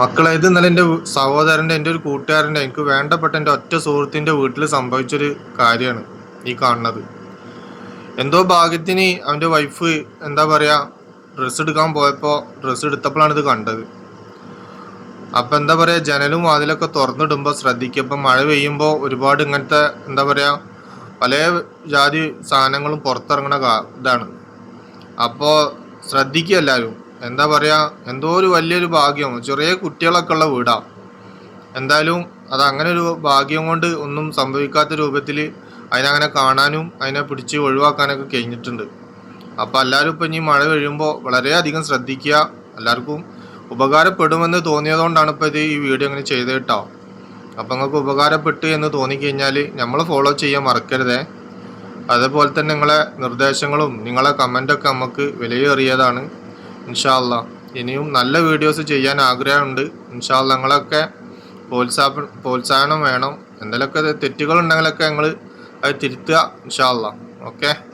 മക്കളെ ഇത് ഇന്നലെ എന്റെ സഹോദരന്റെ എന്റെ ഒരു കൂട്ടുകാരന്റെ എനിക്ക് വേണ്ടപ്പെട്ട എന്റെ ഒറ്റ സുഹൃത്തിന്റെ വീട്ടിൽ സംഭവിച്ചൊരു കാര്യമാണ് ഈ കാണുന്നത്. എന്തോ ഭാഗ്യത്തിന് അവന്റെ വൈഫ് എന്താ പറയുക ഡ്രസ്സ് എടുക്കാൻ പോയപ്പോൾ ഡ്രസ്സ് എടുത്തപ്പോഴാണ് ഇത് കണ്ടത്. അപ്പം എന്താ പറയുക ജനലും വാതിലൊക്കെ തുറന്നിടുമ്പോൾ ശ്രദ്ധിക്കുക ഇപ്പം മഴ പെയ്യുമ്പോൾ ഒരുപാട് ഇങ്ങനത്തെ എന്താ പറയുക പല ജാതി സാധനങ്ങളും പുറത്തിറങ്ങണ ഇതാണ്. അപ്പോൾ ശ്രദ്ധിക്കുക എല്ലാവരും. എന്താ പറയുക എന്തോ ഒരു വലിയൊരു ഭാഗ്യം ചെറിയ കുട്ടികളൊക്കെ ഉള്ള വീടാണ് എന്തായാലും അത് അങ്ങനെ ഒരു ഭാഗ്യം കൊണ്ട് ഒന്നും സംഭവിക്കാത്ത രൂപത്തിൽ അതിനങ്ങനെ കാണാനും അതിനെ പിടിച്ച് ഒഴിവാക്കാനൊക്കെ കഴിഞ്ഞിട്ടുണ്ട്. അപ്പോൾ എല്ലാവരും ഇപ്പം ഇനി മഴ കഴിയുമ്പോൾ വളരെയധികം ശ്രദ്ധിക്കുക. എല്ലാവർക്കും ഉപകാരപ്പെടുമെന്ന് തോന്നിയതുകൊണ്ടാണ് ഇപ്പോൾ ഇത് ഈ വീഡിയോ അങ്ങനെ ചെയ്ത് കേട്ടോ. അപ്പം നിങ്ങൾക്ക് ഉപകാരപ്പെട്ടു എന്ന് തോന്നിക്കഴിഞ്ഞാൽ നമ്മൾ ഫോളോ ചെയ്യാൻ മറക്കരുതേ. അതേപോലെ തന്നെ നിങ്ങളെ നിർദ്ദേശങ്ങളും നിങ്ങളെ കമന്റൊക്കെ നമുക്ക് വിലയേറിയതാണ്. ഇൻഷാല്ല ഇനിയും നല്ല വീഡിയോസ് ചെയ്യാൻ ആഗ്രഹമുണ്ട്. ഇൻഷാല്ല നിങ്ങളൊക്കെ പ്രോത്സാഹ പ്രോത്സാഹനം വേണം. എന്തെങ്കിലുമൊക്കെ തെറ്റുകളുണ്ടെങ്കിലൊക്കെ ഞങ്ങൾ അത് തിരുത്തുക ഇൻഷാല്ല ഓക്കെ?